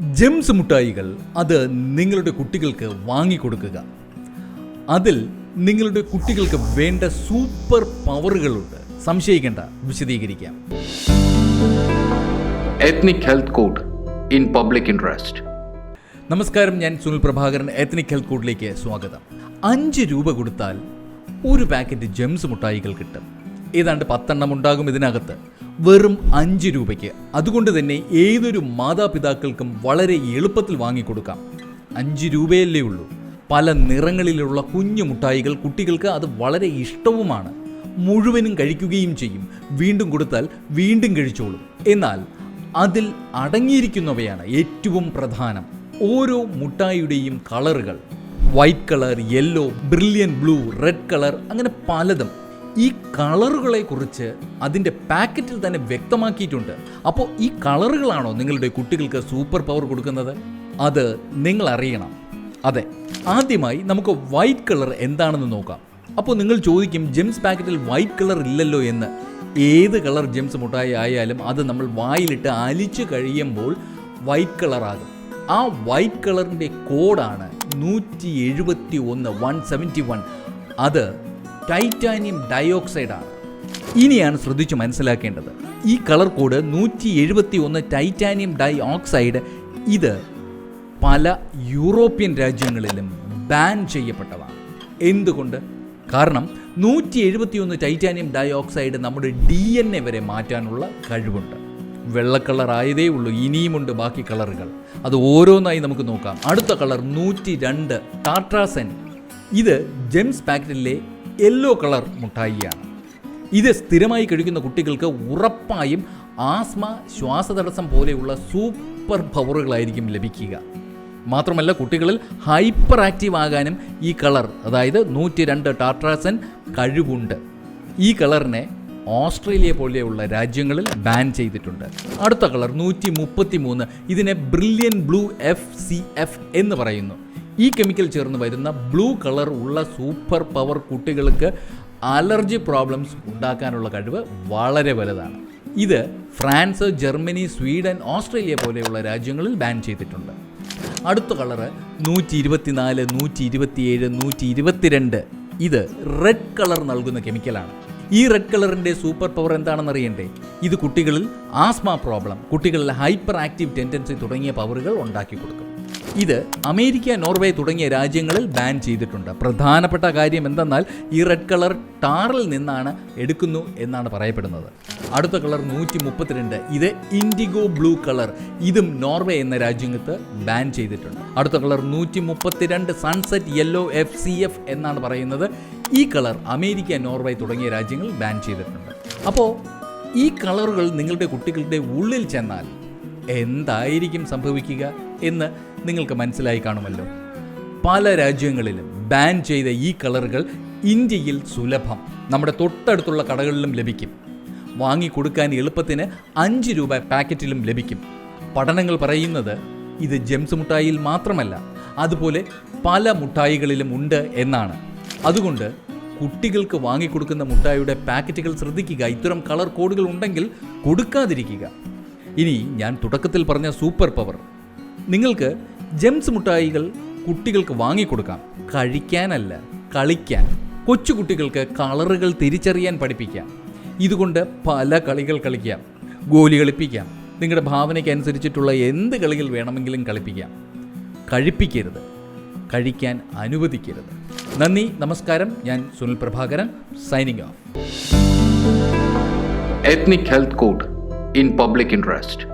Gems മുട്ടായികൾ അത് നിങ്ങളുടെ കുട്ടികൾക്ക് വാങ്ങിക്കൊടുക്കുക. അതിൽ നിങ്ങളുടെ കുട്ടികൾക്ക് വേണ്ട സൂപ്പർ പവറുകളുണ്ട്. സംശയിക്കേണ്ട വിശദീകരിക്കാം. Ethnic health code in public interest നമസ്കാരം ഞാൻ സുനിൽ പ്രഭാകരൻ. എത്നിക് ഹെൽത്ത് കോഡിലേക്ക് സ്വാഗതം. അഞ്ച് രൂപ കൊടുത്താൽ ഒരു പാക്കറ്റ് ജെംസ് മുട്ടായികൾ കിട്ടും. ഏതാണ്ട് പത്തെണ്ണം ഉണ്ടാകും ഇതിനകത്ത്. വെറും അഞ്ച് രൂപയ്ക്ക്. അതുകൊണ്ട് തന്നെ ഏതൊരു മാതാപിതാക്കൾക്കും വളരെ എളുപ്പത്തിൽ വാങ്ങിക്കൊടുക്കാം. അഞ്ച് രൂപയല്ലേ ഉള്ളൂ. പല നിറങ്ങളിലുള്ള കുഞ്ഞു മുട്ടായികൾ കുട്ടികൾക്ക് അത് വളരെ ഇഷ്ടവുമാണ്. മുഴുവനും കഴിക്കുകയും ചെയ്യും. വീണ്ടും കൊടുത്താൽ വീണ്ടും കഴിച്ചോളും. എന്നാൽ അതിൽ അടങ്ങിയിരിക്കുന്നവയാണ് ഏറ്റവും പ്രധാനം. ഓരോ മുട്ടായിയുടെയും കളറുകൾ. White colour yellow brilliant blue red colour അങ്ങനെ പലതും. ഈ കളറുകളെ കുറിച്ച് അതിന്റെ പാക്കറ്റിൽ തന്നെ വ്യക്തമാക്കിയിട്ടുണ്ട്. അപ്പോൾ ഈ കളറുകളാണോ നിങ്ങളുടെ കുട്ടികൾക്ക് സൂപ്പർ പവർ കൊടുക്കുന്നത്? അത് നിങ്ങൾ അറിയണം. അതെ ആദ്യമായി നമുക്ക് വൈറ്റ് കളർ എന്താണെന്ന് നോക്കാം. അപ്പോൾ നിങ്ങൾ ചോദിക്കും ജെംസ് പാക്കറ്റിൽ വൈറ്റ് കളർ ഇല്ലല്ലോ എന്ന്. ഏത് കളർ ജെംസ് മുട്ടായി ആയാലും അത് നമ്മൾ വായിലിട്ട് അലിച്ചു കഴിയുമ്പോൾ വൈറ്റ് കളറാകും. ആ വൈറ്റ് കളറിന്റെ കോഡാണ് നൂറ്റി എഴുപത്തി ഒന്ന് വൺ സെവന്റി വൺ. അത് ടൈറ്റാനിയം ഡയോക്സൈഡാണ്. ഇനിയാണ് ശ്രദ്ധിച്ചു മനസ്സിലാക്കേണ്ടത്. ഈ കളർ കോഡ് നൂറ്റി എഴുപത്തി ഒന്ന് ടൈറ്റാനിയം ഡൈ ഓക്സൈഡ് ഇത് പല യൂറോപ്യൻ രാജ്യങ്ങളിലും ബാൻ ചെയ്യപ്പെട്ടതാണ്. എന്തുകൊണ്ട്? കാരണം നൂറ്റി എഴുപത്തിയൊന്ന് ടൈറ്റാനിയം ഡൈ ഓക്സൈഡ് നമ്മുടെ ഡി എൻ എ വരെ മാറ്റാനുള്ള കഴിവുണ്ട്. വെള്ള കളറായതേ ഉള്ളൂ ഇനിയുമുണ്ട് ബാക്കി കളറുകൾ. അത് ഓരോന്നായി നമുക്ക് നോക്കാം. അടുത്ത കളർ നൂറ്റി രണ്ട് ടാട്രാസെൻ. ഇത് ജെംസ് പാക്കറ്റിലെ യെല്ലോ കളർ മുട്ടായിയാണ്. ഇത് സ്ഥിരമായി കഴിക്കുന്ന കുട്ടികൾക്ക് ഉറപ്പായും ആസ്മ ശ്വാസതടസ്സം പോലെയുള്ള സൂപ്പർ പവറുകളായിരിക്കും ലഭിക്കുക. മാത്രമല്ല കുട്ടികളിൽ ഹൈപ്പർ ആക്റ്റീവ് ആകാനും ഈ കളർ അതായത് നൂറ്റി രണ്ട് ടാട്രാസൻ കഴിവുണ്ട്. ഈ കളറിനെ ഓസ്ട്രേലിയ പോലെയുള്ള രാജ്യങ്ങളിൽ ബാൻ ചെയ്തിട്ടുണ്ട്. അടുത്ത കളർ നൂറ്റി മുപ്പത്തി മൂന്ന് ഇതിനെ brilliant blue F C F എന്ന് പറയുന്നു. ഈ കെമിക്കൽ ചേർന്ന് വരുന്ന ബ്ലൂ കളർ ഉള്ള സൂപ്പർ പവർ കുട്ടികൾക്ക് അലർജി പ്രോബ്ലംസ് ഉണ്ടാക്കാനുള്ള കഴിവ് വളരെ വലുതാണ്. ഇത് ഫ്രാൻസ് ജർമ്മനി സ്വീഡൻ ഓസ്ട്രേലിയ പോലെയുള്ള രാജ്യങ്ങളിൽ ബാൻ ചെയ്തിട്ടുണ്ട്. അടുത്ത കളർ നൂറ്റി ഇരുപത്തിനാല് നൂറ്റി ഇരുപത്തിയേഴ് നൂറ്റി ഇരുപത്തിരണ്ട് ഇത് റെഡ് കളർ നൽകുന്ന കെമിക്കലാണ് ഈ റെഡ് കളറിന്റെ സൂപ്പർ പവർ എന്താണെന്ന് അറിയണ്ടേ? ഇത് കുട്ടികളിൽ ആസ്മ പ്രോബ്ലം കുട്ടികളിൽ ഹൈപ്പർ ആക്റ്റീവ് ടെൻഡൻസി തുടങ്ങിയ പവറുകൾ ഉണ്ടാക്കി കൊടുക്കും ഇത് അമേരിക്ക നോർവേ തുടങ്ങിയ രാജ്യങ്ങളിൽ ബാൻ ചെയ്തിട്ടുണ്ട്. പ്രധാനപ്പെട്ട കാര്യം എന്തെന്നാൽ ഈ റെഡ് കളർ ടാറിൽ നിന്നാണ് എടുക്കുന്നു എന്നാണ് പറയപ്പെടുന്നത്. അടുത്ത കളർ നൂറ്റി മുപ്പത്തിരണ്ട് ഇത് ഇൻഡിഗോ ബ്ലൂ കളർ ഇതും നോർവേ എന്ന രാജ്യത്ത് ബാൻ ചെയ്തിട്ടുണ്ട്. അടുത്ത കളർ നൂറ്റി മുപ്പത്തിരണ്ട് sunset yellow F C F എന്നാണ് പറയുന്നത്. ഈ കളർ അമേരിക്ക നോർവേ തുടങ്ങിയ രാജ്യങ്ങൾ ബാൻ ചെയ്തിട്ടുണ്ട്. അപ്പോൾ ഈ കളറുകൾ നിങ്ങളുടെ കുട്ടികളുടെ ഉള്ളിൽ ചെന്നാൽ എന്തായിരിക്കും സംഭവിക്കുക എന്ന് നിങ്ങൾക്ക് മനസ്സിലായി കാണുമല്ലോ. പല രാജ്യങ്ങളിലും ബാൻ ചെയ്ത ഈ കളറുകൾ ഇന്ത്യയിൽ സുലഭം. നമ്മുടെ തൊട്ടടുത്തുള്ള കടകളിലും ലഭിക്കും. വാങ്ങിക്കൊടുക്കാൻ എളുപ്പത്തിന് അഞ്ച് രൂപ പാക്കറ്റിലും ലഭിക്കും. പഠനങ്ങൾ പറയുന്നത് ഇത് ജെംസ് മുട്ടായിയിൽ മാത്രമല്ല അതുപോലെ പല മുട്ടായികളിലും ഉണ്ട് എന്നാണ്. അതുകൊണ്ട് കുട്ടികൾക്ക് വാങ്ങിക്കൊടുക്കുന്ന മുട്ടായിയുടെ പാക്കറ്റുകൾ ശ്രദ്ധിക്കുക. ഇത്തരം കളർ കോഡുകൾ ഉണ്ടെങ്കിൽ കൊടുക്കാതിരിക്കുക. ഇനി ഞാൻ തുടക്കത്തിൽ പറഞ്ഞ സൂപ്പർ പവർ. നിങ്ങൾക്ക് ജെംസ് മുട്ടായികൾ കുട്ടികൾക്ക് വാങ്ങിക്കൊടുക്കാം. കഴിക്കാനല്ല കളിക്കാൻ. കൊച്ചുകുട്ടികൾക്ക് കളറുകൾ തിരിച്ചറിയാൻ പഠിപ്പിക്കാം. ഇതുകൊണ്ട് പല കളികൾ കളിക്കാം. ഗോലി കളിപ്പിക്കാം. നിങ്ങളുടെ ഭാവനയ്ക്ക് അനുസരിച്ചിട്ടുള്ള എന്ത് കളികൾ വേണമെങ്കിലും കളിപ്പിക്കാം. കഴിപ്പിക്കരുത്. കഴിക്കാൻ അനുവദിക്കരുത്. നന്ദി നമസ്കാരം. ഞാൻ Sunil Prabhakaran. Signing off. Ethnic health code in public Interest.